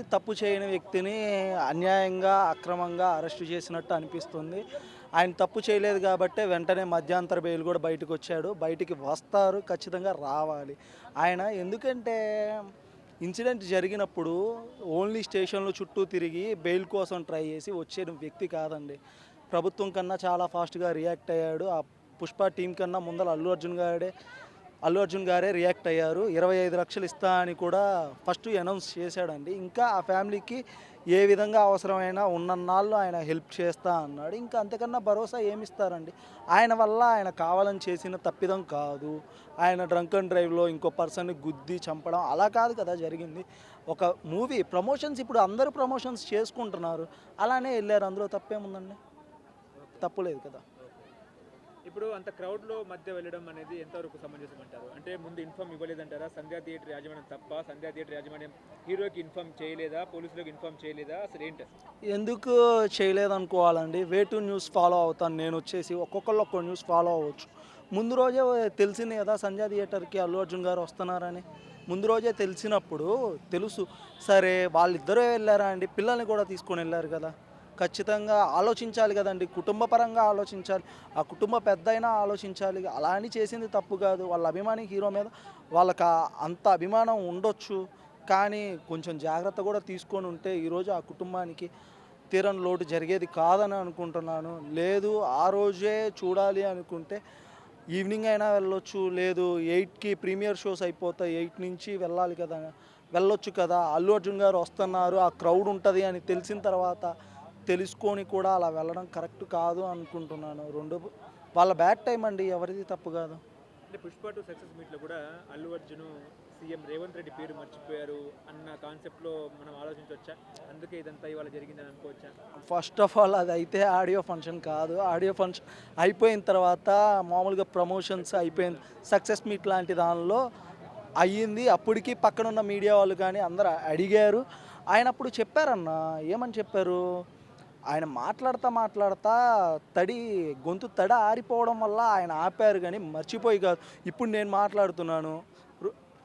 ఏది తప్పు చేయని వ్యక్తిని అన్యాయంగా అక్రమంగా అరెస్టు చేసినట్టు అనిపిస్తుంది. ఆయన తప్పు చేయలేదు కాబట్టే వెంటనే మధ్యాంతర బెయిల్ కూడా బయటకు వచ్చాడు. బయటికి వస్తారు ఖచ్చితంగా రావాలి. ఆయన ఎందుకంటే ఇన్సిడెంట్ జరిగినప్పుడు ఓన్లీ స్టేషన్లో చుట్టూ తిరిగి బెయిల్ కోసం ట్రై చేసి వచ్చే వ్యక్తి కాదండి. ప్రభుత్వం కన్నా చాలా ఫాస్ట్గా రియాక్ట్ అయ్యాడు. ఆ పుష్ప టీం కన్నా ముందర అల్లు అర్జున్ గారే అల్లు అర్జున్ గారే రియాక్ట్ అయ్యారు. ఇరవై ఐదు లక్షలు ఇస్తా అని కూడా ఫస్ట్ అనౌన్స్ చేశాడండి. ఇంకా ఆ ఫ్యామిలీకి ఏ విధంగా అవసరమైనా ఉన్నన్నాళ్ళు ఆయన హెల్ప్ చేస్తా అన్నాడు. ఇంకా అంతకన్నా భరోసా ఏమిస్తారండి? ఆయన వల్ల ఆయన కావాలని చేసిన తప్పిదం కాదు. ఆయన డ్రంక్ అండ్ డ్రైవ్లో ఇంకో పర్సన్ని గుద్ది చంపడం అలా కాదు కదా జరిగింది. ఒక మూవీ ప్రమోషన్స్ ఇప్పుడు అందరూ ప్రమోషన్స్ చేసుకుంటున్నారు. అలానే వెళ్ళారు. అందులో తప్పేముందండి? తప్పులేదు కదా. ఇప్పుడు అంత క్రౌడ్లో మధ్య వెళ్ళడం అనేది ఎంతవరకు సమంజసం అంటారు అంటే ముందు ఇన్ఫామ్ ఇవ్వలేదంటారా? సంధ్యా థియేటర్ యాజమాన్యం తప్ప సంధ్యా థియేటర్ యాజమాన్యం హీరోకి ఇన్ఫామ్ చేయలేదా? పోలీసులకు ఇన్ఫామ్ చేయలేదా? అసలు ఏంటి ఎందుకు చేయలేదనుకోవాలండి? వే టు న్యూస్ ఫాలో అవుతాను నేను వచ్చేసి. ఒక్కొక్కళ్ళు ఒక్కో న్యూస్ ఫాలో అవ్వచ్చు. ముందు రోజే తెలిసింది కదా సంధ్యా థియేటర్కి అల్లు అర్జున్ గారు వస్తున్నారని. ముందు రోజే తెలిసినప్పుడు తెలుసు. సరే వాళ్ళిద్దరూ వెళ్ళారా అండి? పిల్లల్ని కూడా తీసుకొని వెళ్ళారు కదా. ఖచ్చితంగా ఆలోచించాలి కదండి. కుటుంబ పరంగా ఆలోచించాలి. ఆ కుటుంబ పెద్ద అయినా ఆలోచించాలి. అలా అని చేసింది తప్పు కాదు. వాళ్ళ అభిమాని హీరో మీద వాళ్ళకి అంత అభిమానం ఉండొచ్చు. కానీ కొంచెం జాగ్రత్త కూడా తీసుకొని ఉంటే ఈరోజు ఆ కుటుంబానికి తీరని లోటు జరిగేది కాదని అనుకుంటున్నాను. లేదు ఆ రోజే చూడాలి అనుకుంటే ఈవినింగ్ అయినా వెళ్ళొచ్చు. లేదు ఎయిట్కి ప్రీమియర్ షోస్ అయిపోతాయి. ఎయిట్ నుంచి వెళ్ళాలి కదా. వెళ్ళొచ్చు కదా. అల్లు అర్జున్ గారు వస్తున్నారు. ఆ క్రౌడ్ ఉంటుంది అని తెలిసిన తర్వాత తెలుసుకొని కూడా అలా వెళ్ళడం కరెక్ట్ కాదు అనుకుంటున్నాను. రెండు వాళ్ళ బ్యాడ్ టైం అండి ఎవరిది తప్పు కాదు. అంటే పుష్ప టూ సక్సెస్ మీట్లో కూడా అల్లు అర్జున్ సీఎం రేవంత్ రెడ్డి పేరు మర్చిపోయారు అన్న కాన్సెప్ట్లో మనం ఆలోచించవచ్చా అందుకే ఇదంతా ఇవాళ జరిగిందని అనుకోవచ్చా? ఫస్ట్ ఆఫ్ ఆల్ అది అయితే ఆడియో ఫంక్షన్ కాదు. ఆడియో ఫంక్షన్ అయిపోయిన తర్వాత మామూలుగా ప్రమోషన్స్ అయిపోయింది సక్సెస్ మీట్ లాంటి దానిలో అయ్యింది. అప్పటికి పక్కన ఉన్న మీడియా వాళ్ళు కానీ అందరూ అడిగారు. ఆయన అప్పుడు చెప్పారన్న ఏమని చెప్పారు? ఆయన మాట్లాడతా మాట్లాడతా తడి గొంతు తడ ఆరిపోవడం వల్ల ఆయన ఆపారు కానీ మర్చిపోయి కాదు. ఇప్పుడు నేను మాట్లాడుతున్నాను.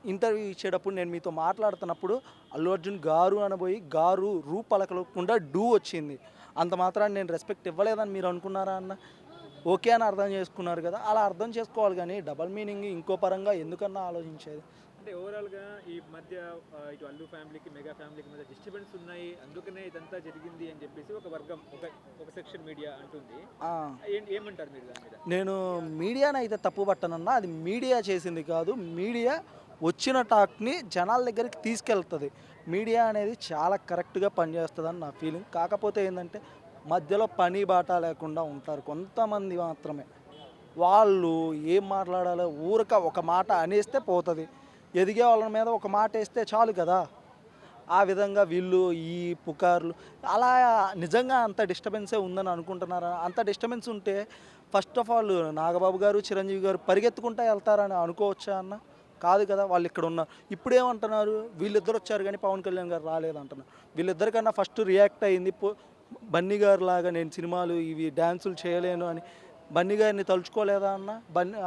ఇంటర్వ్యూ ఇచ్చేటప్పుడు నేను మీతో మాట్లాడుతున్నప్పుడు అల్లు అర్జున్ గారు అనబోయి గారు రూ పలకలకుండా డూ వచ్చింది. అంత మాత్రాన్ని నేను రెస్పెక్ట్ ఇవ్వలేదని మీరు అనుకున్నారా అన్న? ఓకే అని అర్థం చేసుకున్నారు కదా. అలా అర్థం చేసుకోవాలి కానీ డబల్ మీనింగ్ ఇంకో పరంగా ఎందుకన్నా ఆలోచించేది? అంటే ఓవరాల్గా ఈ మధ్య ఇటు అల్లు ఫ్యామిలీకి మెగా ఫ్యామిలీకి మధ్య డిస్టర్బెన్స్ ఉన్నాయి. అందుకనే ఇదంతా జరిగింది అని చెప్పేసి ఒక వర్గం ఒక ఒక సెక్షన్ మీడియా అంటుంది. ఏమంటారు మీరు దాని మీద? నేను మీడియాని అయితే తప్పు పట్టనన్నా అది మీడియా చేసింది కాదు. మీడియా వచ్చిన టాక్ని జనాల దగ్గరికి తీసుకెళ్తుంది. మీడియా అనేది చాలా కరెక్ట్గా పనిచేస్తుందని నా ఫీలింగ్. కాకపోతే ఏంటంటే మధ్యలో పని బాట లేకుండా ఉంటారు కొంతమంది మాత్రమే. వాళ్ళు ఏం మాట్లాడాలో ఊరక ఒక మాట అనేస్తే పోతుంది. ఎదిగే వాళ్ళ మీద ఒక మాట వేస్తే చాలు కదా. ఆ విధంగా వీళ్ళు ఈ పుకార్లు అలా నిజంగా అంత డిస్టర్బెన్సే ఉందని అనుకుంటున్నారా? అంత డిస్టర్బెన్స్ ఉంటే ఫస్ట్ ఆఫ్ ఆల్ నాగబాబు గారు చిరంజీవి గారు పరిగెత్తుకుంటా వెళ్తారని అనుకోవచ్చా అన్న? కాదు కదా వాళ్ళు ఇక్కడ ఉన్నారు ఇప్పుడు ఏమంటున్నారు వీళ్ళిద్దరు వచ్చారు కానీ పవన్ కళ్యాణ్ గారు రాలేదంటున్నారు. వీళ్ళిద్దరికన్నా ఫస్ట్ రియాక్ట్ అయింది బన్నీ గారు లాగా నేను సినిమాలు ఇవి డ్యాన్సులు చేయలేను అని. బన్నీ గారిని తలుచుకోలేదా అన్న? బన్నీ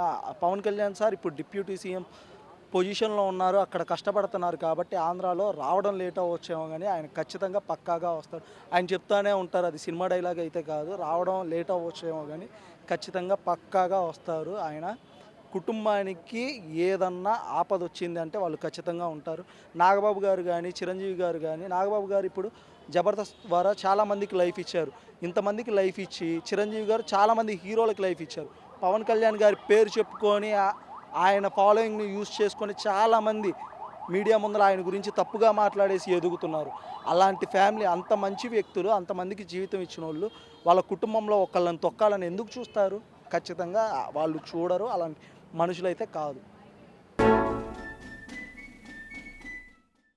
పవన్ కళ్యాణ్ సార్ ఇప్పుడు డిప్యూటీ సీఎం పొజిషన్లో ఉన్నారు అక్కడ కష్టపడుతున్నారు కాబట్టి ఆంధ్రాలో రావడం లేట్ అవ్వచ్చేమో కానీ ఆయన ఖచ్చితంగా పక్కాగా వస్తారు. ఆయన చెప్తానే ఉంటారు అది సినిమా డైలాగ్ అయితే కాదు రావడం లేట్ అవ్వచ్చేమో కానీ ఖచ్చితంగా పక్కాగా వస్తారు. ఆయన కుటుంబానికి ఏదన్నా ఆపద వచ్చింది అంటే వాళ్ళు ఖచ్చితంగా ఉంటారు. నాగబాబు గారు కానీ చిరంజీవి గారు కానీ నాగబాబు గారు ఇప్పుడు జబర్దస్త్ ద్వారా చాలామందికి లైఫ్ ఇచ్చారు. ఇంతమందికి లైఫ్ ఇచ్చి చిరంజీవి గారు చాలామంది హీరోలకు లైఫ్ ఇచ్చారు. పవన్ కళ్యాణ్ గారి పేరు చెప్పుకొని ఆయన ఫాలోయింగ్ని యూజ్ చేసుకొని చాలామంది మీడియా ముందర ఆయన గురించి తప్పుగా మాట్లాడేసి ఎదుగుతున్నారు. అలాంటి ఫ్యామిలీ అంత మంచి వ్యక్తులు అంతమందికి జీవితం ఇచ్చిన వాళ్ళు వాళ్ళ కుటుంబంలో ఒకళ్ళని తొక్కాలని ఎందుకు చూస్తారు? ఖచ్చితంగా వాళ్ళు చూడరు అలాంటి మనుషులైతే కాదు.